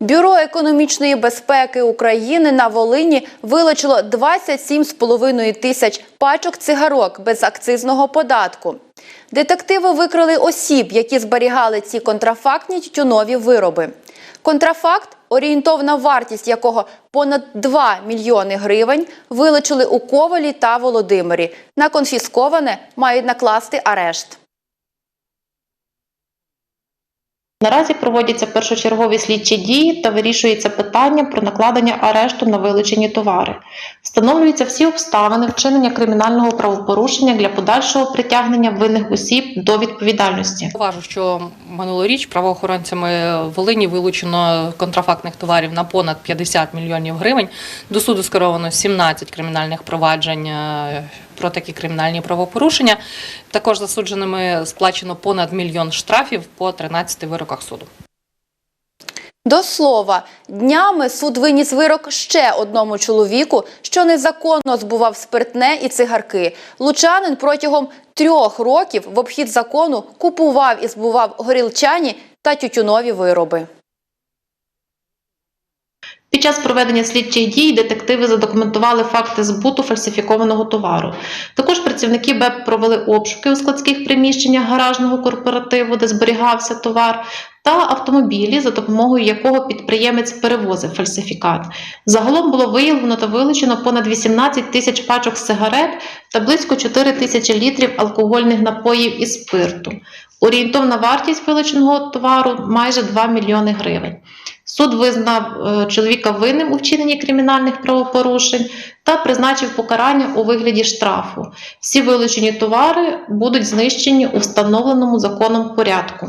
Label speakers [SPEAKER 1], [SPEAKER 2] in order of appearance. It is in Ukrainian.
[SPEAKER 1] Бюро економічної безпеки України на Волині вилучило 27,5 тисяч пачок цигарок без акцизного податку. Детективи викрили осіб, які зберігали ці контрафактні тютюнові вироби. Контрафакт, орієнтовна вартість якого понад 2 мільйони гривень, вилучили у Ковалі та Володимирі. На конфісковане мають накласти арешт.
[SPEAKER 2] Наразі проводяться першочергові слідчі дії та вирішується питання про накладення арешту на вилучені товари. Встановлюються всі обставини вчинення кримінального правопорушення для подальшого притягнення винних осіб до відповідальності.
[SPEAKER 3] Уважу, що минулоріч правоохоронцями Волині вилучено контрафактних товарів на понад 50 мільйонів гривень. До суду скеровано 17 кримінальних проваджень е, про такі кримінальні правопорушення. Також засудженими сплачено понад мільйон штрафів по 13 вироках суду.
[SPEAKER 1] До слова, днями суд виніс вирок ще одному чоловіку, що незаконно збував спиртне і цигарки. Лучанин протягом трьох років в обхід закону купував і збував горілчані та тютюнові вироби.
[SPEAKER 2] Час проведення слідчих дій детективи задокументували факти збуту фальсифікованого товару. Також працівники БЕП провели обшуки у складських приміщеннях гаражного корпоративу, де зберігався товар, та автомобілі, за допомогою якого підприємець перевозив фальсифікат. Загалом було виявлено та вилучено понад 18 тисяч пачок сигарет та близько 4 тисячі літрів алкогольних напоїв і спирту. Орієнтовна вартість вилученого товару майже 2 мільйони гривень. Суд визнав е, чоловіка винним у вчиненні кримінальних правопорушень та призначив покарання у вигляді штрафу. Всі вилучені товари будуть знищені у встановленому законом порядку.